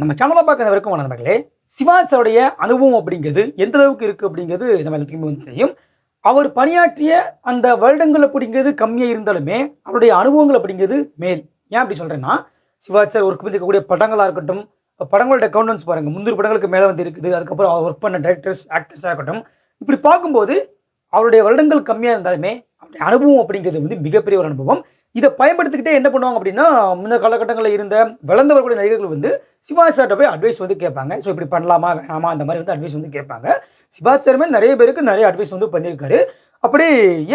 நம்ம சேனலை பார்க்குற வரைக்கும் நண்பர்களே சிவாஜியோடைய அனுபவம் அப்படிங்கிறது எந்த அளவுக்கு இருக்குது அப்படிங்கிறது நம்ம எல்லாத்துக்குமே வந்து தெரியும். அவர் பணியாற்றிய அந்த வருடங்கள் அப்படிங்கிறது கம்மியாக இருந்தாலுமே அவருடைய அனுபவங்கள் அப்படிங்கிறது மேல். ஏன் அப்படி சொல்கிறேன்னா சிவாஜி சார் ஒர்க் பண்ணிருக்கக்கூடிய படங்களாக இருக்கட்டும் படங்களோட கவுண்டன்ஸ் பாருங்கள் முந்நூறு படங்களுக்கு மேலே வந்து இருக்குது. அதுக்கப்புறம் அவர் ஒர்க் பண்ண டேரக்டர்ஸ் ஆக்டர்ஸாக இருக்கட்டும். இப்படி பார்க்கும்போது அவருடைய வருடங்கள் கம்மியாக இருந்தாலுமே அவருடைய அனுபவம் அப்படிங்கிறது வந்து மிகப்பெரிய ஒரு அனுபவம். இதை பயன்படுத்திக்கிட்டே என்ன பண்ணுவாங்க அப்படின்னா முன்ன காலகட்டங்களில் இருந்த வளர்ந்தவர்களுடைய நடிகர்கள் வந்து சிவாஜி சார்ட்ட போய் அட்வைஸ் வந்து கேட்பாங்க. ஸோ இப்படி பண்ணலாமா வேணாமா அந்த மாதிரி வந்து அட்வைஸ் வந்து கேட்பாங்க. சிவாஜி சார் நிறைய பேருக்கு நிறைய அட்வைஸ் வந்து பண்ணியிருக்காரு. அப்படி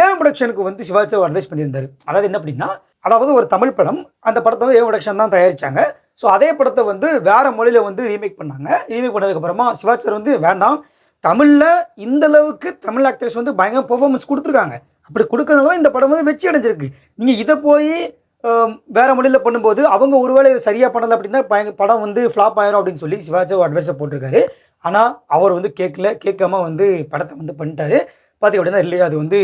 ஏன் ப்ரொடக்ஷனுக்கு வந்து சிவாஜி சார் அட்வைஸ் பண்ணியிருந்தாரு. அதாவது என்ன அப்படின்னா அதாவது ஒரு தமிழ் படம் அந்த படத்தை வந்து ஏன் ப்ரொடக்ஷன் தான் தயாரிச்சாங்க. ஸோ அதே படத்தை வந்து வேற மொழியில் வந்து ரீமேக் பண்ணாங்க. ரீமேக் பண்ணதுக்கப்புறமா சிவாஜி சார் வந்து வேண்டாம் தமிழில் இந்த அளவுக்கு தமிழ் ஆக்டர்ஸ் வந்து பயங்கர பெர்ஃபார்மன்ஸ் கொடுத்துருக்காங்க. அப்படி கொடுக்கறதுனால தான் இந்த படம் வந்து வெற்றி அடைஞ்சிருக்கு. நீங்கள் இதை போய் வேறு மொழியில் பண்ணும்போது அவங்க ஒருவேளை இதை சரியாக பண்ணலை அப்படின்னா பயங்க படம் வந்து ஃப்ளாப் ஆயிரும் அப்படின்னு சொல்லி சிவாஜி அட்வைஸை போட்டிருக்காரு. ஆனால் அவர் வந்து கேட்கல கேட்காம வந்து படத்தை வந்து பண்ணிட்டாரு. பார்த்திங்க அப்படின்னா இல்லையா அது வந்து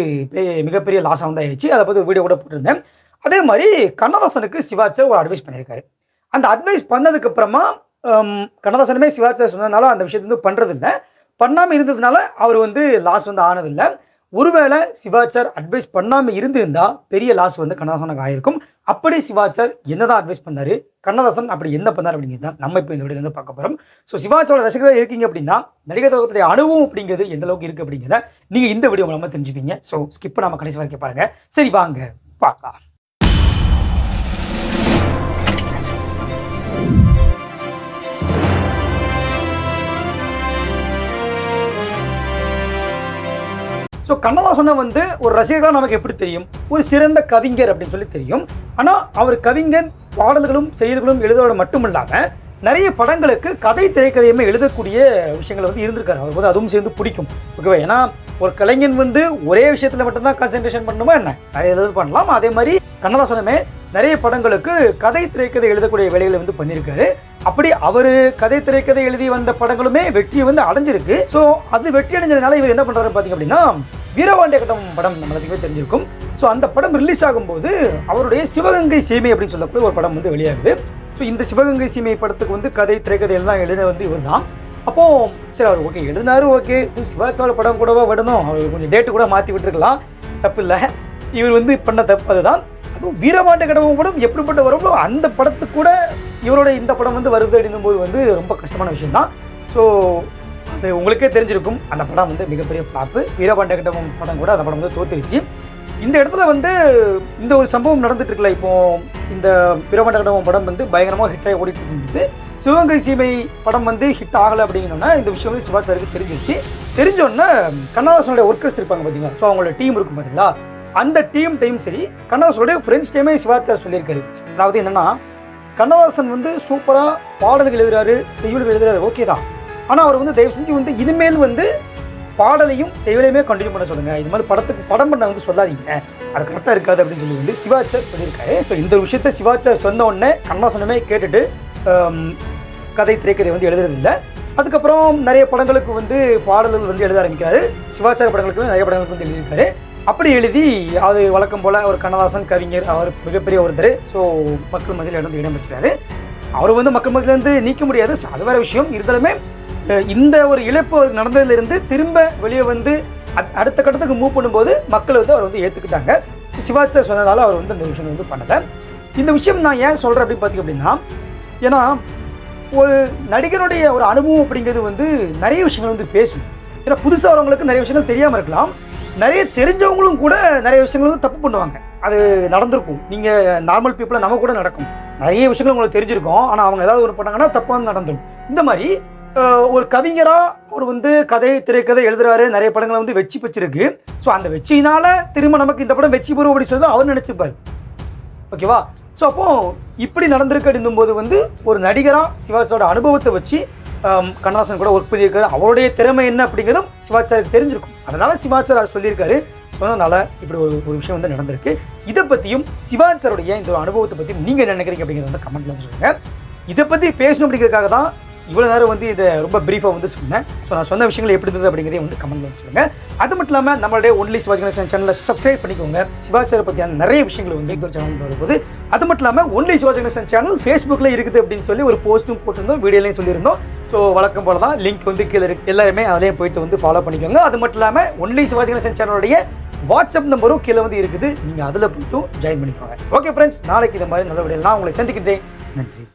மிகப்பெரிய லாஸாக வந்து ஆயிடுச்சு. அதை பற்றி வீடியோ கூட போட்டிருந்தேன். அதே மாதிரி கண்ணதாசனுக்கு சிவாஜி ஒரு அட்வைஸ் பண்ணியிருக்காரு. அந்த அட்வைஸ் பண்ணதுக்கு அப்புறமா கண்ணதாசனுமே சிவாஜி சொன்னதுனால அந்த விஷயத்தை வந்து பண்ணுறதில்ல பண்ணாமல் இருந்ததுனால அவர் வந்து லாஸ் வந்து ஆனதில்லை. ஒருவேளை சிவாஜ் சார் அட்வைஸ் பண்ணாமல் இருந்திருந்தா பெரிய லாஸ் வந்து கண்ணதாசனுக்கு ஆயிருக்கும். அப்படி சிவாஜ் சார் என்னதான் அட்வைஸ் பண்ணார்? கண்ணதாசன் அப்படி என்ன பண்ணார் அப்படிங்கிறது தான் நம்ம இப்போ இந்த வீடியோ வந்து பார்க்க போகிறோம் ஸோ சிவாஜியோட ரசிகராக இருக்கீங்க அப்படின்னா நடிகர் தகவத்துடைய அனுபவம் அப்படிங்கிறது எந்த அளவுக்கு இருக்குது அப்படிங்கிறத நீங்கள் இந்த வீடியோ மூலமாக தெரிஞ்சுப்பீங்க. ஸோ ஸ்கிப் நம்ம கடைசி வரைக்கும் பாருங்க. சரி வாங்க பார்க்கலாம். ஸோ கண்ணதாசனை வந்து ஒரு ரசிகர்களாக நமக்கு எப்படி தெரியும்? ஒரு சிறந்த கவிஞர் அப்படின்னு சொல்லி தெரியும். ஆனால் அவர் கவிஞர் பாடல்களும் செயல்களும் எழுதுவதோடு மட்டும் இல்லாமல் நிறைய படங்களுக்கு கதை திரைக்கதையுமே எழுதக்கூடிய விஷயங்கள் வந்து இருந்திருக்காரு. அவர் வந்து அதுவும் சேர்ந்து பிடிக்கும். ஓகேவா? ஏன்னா ஒரு கலைஞன் வந்து ஒரே விஷயத்தில் மட்டும்தான் கான்சென்ட்ரேஷன் பண்ணணுமா என்ன? நிறைய எழுது பண்ணலாம். அதே மாதிரி கண்ணதாசனமே நிறைய படங்களுக்கு கதை திரைக்கதை எழுதக்கூடிய வேலைகளை வந்து பண்ணியிருக்காரு. அப்படி அவர் கதை திரைக்கதை எழுதி வந்த படங்களுமே வெற்றியை வந்து அடைஞ்சிருக்கு. ஸோ அது வெற்றி அடைஞ்சதுனால இவர் என்ன பண்ணுறாரு பார்த்தீங்க அப்படின்னா வீரபாண்டிய கட்டம் படம் நம்மளுக்குமே தெரிஞ்சிருக்கும். ஸோ அந்த படம் ரிலீஸ் ஆகும்போது அவருடைய சிவகங்கை சீமை அப்படின்னு சொல்லக்கூடிய ஒரு படம் வந்து வெளியாகுது. ஸோ இந்த சிவகங்கை சீமை படத்துக்கு வந்து கதை திரைக்கதை எழுதான் எழுத வந்து இவர் தான் அப்போ சரி அவர் ஓகே எழுதினாரு ஓகே சிவாஜியோட படம் கூடவா விடணும்? அவர் கொஞ்சம் டேட்டு கூட மாற்றி விட்டுருக்கலாம். தப்பு இல்லை இவர் வந்து பண்ண தப்பு அதுதான். அதுவும் வீரபாண்டிய கடவுள் படம் எப்படிப்பட்ட வரப்போ அந்த படத்துக்கு கூட இவரோட இந்த படம் வந்து வருது அப்படின்னும் போது வந்து ரொம்ப கஷ்டமான விஷயம் தான் ஸோ அது உங்களுக்கே தெரிஞ்சிருக்கும். அந்த படம் வந்து மிகப்பெரிய ஃப்ளாப்பு வீரபாண்டிய கட்டம் படம் கூட அந்த படம் வந்து தோத்துருச்சு. இந்த இடத்துல வந்து இந்த ஒரு சம்பவம் நடந்துட்டு இருக்குல்ல இப்போ இந்த வீரபாண்டிய கட்டம் படம் வந்து பயங்கரமாக ஹிட் ஆகி ஓடிட்டு இருந்தது சிவகங்கை சீமை படம் வந்து ஹிட் ஆகலை அப்படிங்கன்னா இந்த விஷயம் வந்து சுபாஷ் சாருக்கு தெரிஞ்சிருச்சு. தெரிஞ்சோடனே கண்ணதாசனுடைய ஒர்க்கர்ஸ் இருப்பாங்க பார்த்தீங்களா? ஸோ அவங்களோட டீம் இருக்கும் பார்த்தீங்களா? அந்த டீம் டைம் சரி கண்ணதாசனுடைய ஃப்ரெண்ட்ஸ் டைமே சிவாஜ் சார் சொல்லியிருக்காரு. அதாவது என்னன்னா கண்ணதாசன் வந்து சூப்பராக பாடல்கள் எழுதுறாரு செய்யுள்கள் எழுதுறாரு ஓகே தான். ஆனால் அவர் வந்து தயவு செஞ்சு வந்து இனிமேல் வந்து பாடலையும் செய்யுளையுமே கண்டினியூ பண்ண சொல்லுங்கள் இது மாதிரி படத்துக்கு படம் பண்ண வந்து சொல்லாதீங்க. அது கரெக்டாக இருக்காது அப்படின்னு சொல்லி வந்து சிவாஜ் சார் சொல்லியிருக்காரு. ஸோ இந்த விஷயத்த சிவாஜ் சார் சொன்ன உடனே கண்ணதாசனுமே கேட்டுட்டு கதை திரைக்கதை வந்து எழுதுறதில்லை அதுக்கப்புறம் நிறைய படங்களுக்கு வந்து பாடல்கள் வந்து எழுத ஆரம்பிக்கிறாரு. சிவாச்சார படங்களுக்கு நிறைய படங்களுக்கு வந்து எழுதியிருக்காரு. அப்படி எழுதி அது வழக்கம் போல் ஒரு கண்ணதாசன் கவிஞர் அவர் மிகப்பெரிய ஒருத்தர். ஸோ மக்கள் மத்தியில் இடம் இடம்பெற்றார் அவர் வந்து மக்கள் மத்தியிலேருந்து நீக்க முடியாது. அது வேற விஷயம். இருந்தாலுமே இந்த ஒரு இழப்பு நடந்ததுலேருந்து திரும்ப வெளியே வந்து அத்- அடுத்த கட்டத்துக்கு மூவ் பண்ணும்போது மக்கள் வந்து அவர் வந்து ஏற்றுக்கிட்டாங்க சிவாஜி சார் சொன்னதால் அவர் வந்து அந்த விஷயம் வந்து பண்ணலை. இந்த விஷயம் நான் ஏன் சொல்கிறேன் அப்படின்னு பார்த்தீங்க அப்படின்னா ஏன்னா ஒரு நடிகருடைய ஒரு அனுபவம் அப்படிங்கிறது வந்து நிறைய விஷயங்கள் வந்து பேசும். ஏன்னா புதுசாக வரவங்களுக்கு நிறைய விஷயங்கள் தெரியாமல் இருக்கலாம். நிறைய தெரிஞ்சவங்களும் கூட நிறைய விஷயங்களும் தப்பு பண்ணுவாங்க. அது நடந்திருக்கும். நீங்கள் நார்மல் பீப்புளாக நம்ம கூட நடக்கும். நிறைய விஷயங்கள் உங்களுக்கு தெரிஞ்சிருக்கும். ஆனால் அவங்க ஏதாவது ஒரு பண்ணாங்கன்னா தப்பாக வந்து நடந்துடும் இந்த மாதிரி ஒரு கவிஞராக அவர் வந்து கதை திரைக்கதை எழுதுறாரு. நிறைய படங்களை வந்து வெச்சி பெற்றிருக்கு. ஸோ அந்த வெச்சினால திரும்ப நமக்கு இந்த படம் வெச்சி பெறும் அப்படின்னு சொல்லி அவர் நினச்சிருப்பார். ஓகேவா ஸோ அப்போது இப்படி நடந்திருக்கு அப்படின்னும் போது வந்து ஒரு நடிகராக சிவாஜியோட அனுபவத்தை வச்சு கண்ணதாசன் கூட ஒர்க் பண்ணியிருக்காரு. அவருடைய திறமை என்ன அப்படிங்கிறதும் சிவாஜி தெரிஞ்சிருக்கும். அதனால சிவாச்சாரியார் சொல்லியிருக்காரு. சொன்னதுனால இப்படி ஒரு ஒரு விஷயம் வந்து நடந்திருக்கு. இதை பற்றியும் சிவாஜி இந்த ஒரு அனுபவத்தை பற்றியும் நீங்கள் என்ன நினைக்கிறீங்க அப்படிங்கிறத வந்து கமெண்ட்ல வந்து சொல்லுங்கள் இதை பற்றி பேசணும் அப்படிங்கிறதுக்காக தான் இவ்வளோ நேரம் வந்து இதை ரொம்ப ப்ரீஃபாக வந்து சொன்னேன். ஸோ நான் சொன்ன விஷயங்கள் எப்படி இருந்தது அப்படிங்கிறதையும் வந்து கமெண்ட்ல வந்து சொல்லுங்கள் அது மட்டும் இல்லாமல் நம்மளுடைய ஒன்லி சிவாஜி கணேசன் சேனலை சப்ஸ்கிரைப் பண்ணிக்கோங்க. சிவாஜி சாரை பற்றியான நிறைய விஷயங்கள் வந்து எங்கள் சேனல் வரும்போது அது மட்டும் இல்லாமல் ஒன்லி சிவாஜி கணேசன் சேனல் ஃபேஸ்புக்கில் இருக்குது அப்படின்னு சொல்லி ஒரு போஸ்ட்டும் போட்டிருந்தோம் வீடியோலையும் சொல்லியிருந்தோம். ஸோ வழக்கம் போல தான் லிங்க் வந்து கீழே இருக்கு. எல்லாருமே அதிலேயே போயிட்டு வந்து ஃபாலோ பண்ணிக்கோங்க. அது மட்டும் இல்லாமல் ஒன்லி சிவாஜி கணேசன் சேனலுடைய வாட்ஸ்அப் நம்பரும் கீழே வந்து இருக்குது. நீங்கள் அதில் போய்ட்டும் ஜாயின் பண்ணிக்கோங்க. ஓகே ஃப்ரெண்ட்ஸ் நாளைக்கு இந்த மாதிரி நல்ல வீடியோ நான் உங்களை சந்திக்கின்றேன். நன்றி.